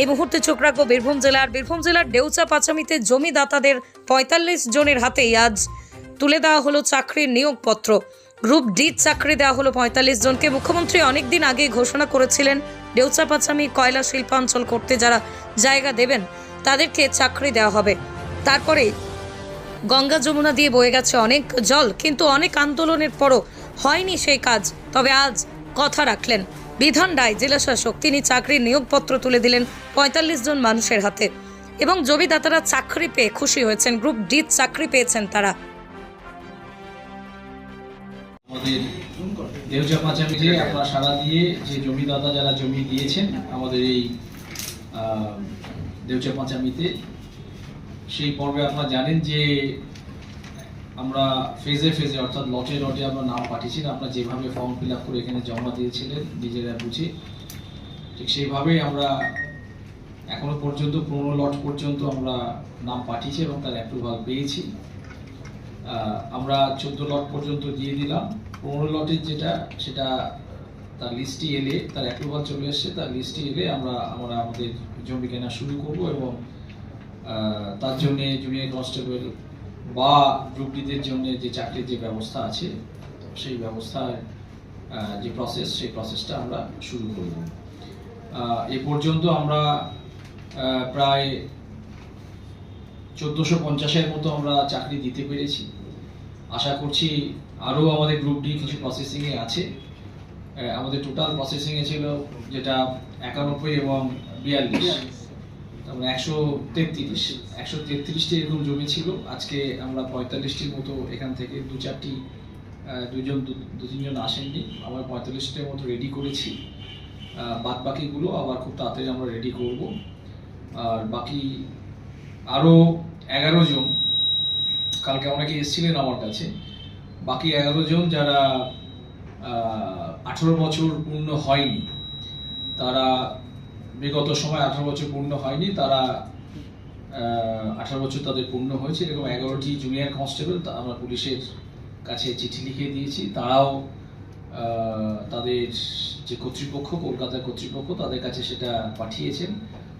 এই মুহূর্তে চোখ রাখব বীরভূম জেলার বীরভূম জেলার ডেউচা পাচামিতে জমিদাতাদের পঁয়তাল্লিশ জনের হাতেই আজ তুলে দেওয়া হলো চাকরির নিয়োগপত্র। গ্রুপ ডি চাকরি দেওয়া হলো পঁয়তাল্লিশ জনকে। মুখ্যমন্ত্রী অনেকদিন আগেই ঘোষণা করেছিলেন, ডেউচা পাচামি কয়লা শিল্পাঞ্চল করতে যারা জায়গা দেবেন, তাদেরকে চাকরি দেওয়া হবে। তারপরে গঙ্গা যমুনা দিয়ে বয়ে গেছে অনেক জল, কিন্তু অনেক আন্দোলনের পরও হয়নি সেই কাজ। তবে আজ কথা রাখলেন বিধান রায় জেলা শাসক তিনি চাকরির নিয়োগপত্র তুলে দিলেন পঁয়তাল্লিশ জন মানুষের হাতে। এবং জমিদাতারা চাকরি পেয়ে খুশি হয়েছেন, গ্রুপ ডি চাকরি পেয়েছেন তারা। আমাদের পাঁচামিতে, সেই পর্বে আপনারা জানেন যে আমরা ফেজে ফেজে অর্থাৎ লটে লটে আমরা নাম পাঠিয়েছি আপনারা যেভাবে ফর্ম ফিল করে এখানে জমা দিয়েছিলেন, নিজেরা বুঝে। ঠিক সেইভাবেই আমরা এখনও পর্যন্ত পনেরো লট পর্যন্ত আমরা নাম পাঠিয়েছি এবং তার অ্যাপ্রুভাল পেয়েছি। আমরা চোদ্দ লট পর্যন্ত দিয়ে দিলাম। পনেরো লটের যেটা, সেটা তার লিস্টটি এলে, তার অ্যাপ্রুভাল চলে এসছে, তার লিস্টটি এলে আমরা আমরা আমাদের জমি কেনা শুরু করব এবং তার জন্যে জুনিয়র কনস্টেবল বা গ্রুপটিদের জন্য যে চাকরির যে ব্যবস্থা আছে সেই ব্যবস্থার যে প্রসেস সেই প্রসেসটা আমরা শুরু করব। এ পর্যন্ত আমরা প্রায় চোদ্দোশো পঞ্চাশের মতো আমরা চাকরি দিতে পেরেছি। আশা করছি আরও আমাদের গ্রুপ ডি কিছু প্রসেসিংয়ে আছে। আমাদের টোটাল প্রসেসিংয়ে ছিল যেটা একানব্বই এবং বিয়াল্লিশ। তারপরে একশো তেত্রিশ, একশো তেত্রিশটি এরকম জমি ছিল। আজকে আমরা পঁয়তাল্লিশটির মতো এখান থেকে দু চারটি দুজন দু তিনজন আসেননি। আমরা পঁয়তাল্লিশটির মতো রেডি করেছি। বাদ বাকিগুলো আবার খুব তাড়াতাড়ি আমরা রেডি করব। আর বাকি আরও এগারো জন, কালকে অনেকে এসেছিলেন আমার কাছে? বাকি এগারো জন যারা আঠেরো বছর পূর্ণ হয়নি, তারা বিগত সময় আঠারো বছর পূর্ণ হয়নি, তারা আঠারো বছর তাদের পূর্ণ হয়েছে এরকম এগারোটি জুনিয়র কনস্টেবল আমরা পুলিশের কাছে চিঠি লিখে দিয়েছি। তারাও তাদের যে কর্তৃপক্ষ কলকাতার কর্তৃপক্ষ তাদের কাছে সেটা পাঠিয়েছেন।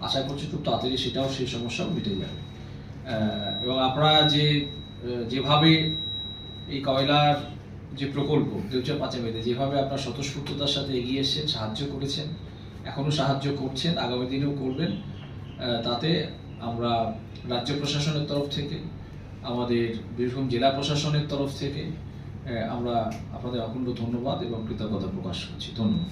আশা করছি খুব তাড়াতাড়ি সেটাও সেই সমস্যাও মিটে যাবে। এবং আপনারা যে যেভাবে এই কয়লার যে প্রকল্প দেউচা পাঁচামেতে যেভাবে আপনার স্বতঃস্ফূর্ততার সাথে এগিয়ে এসেছেন, সাহায্য করেছেন এখনও সাহায্য করছেন, আগামী দিনেও করবেন। তাতে আমরা রাজ্য প্রশাসনের তরফ থেকে, আমাদের বীরভূম জেলা প্রশাসনের তরফ থেকে আমরা আপনাদের অখণ্ড ধন্যবাদ এবং কৃতজ্ঞতা প্রকাশ করছি। ধন্যবাদ।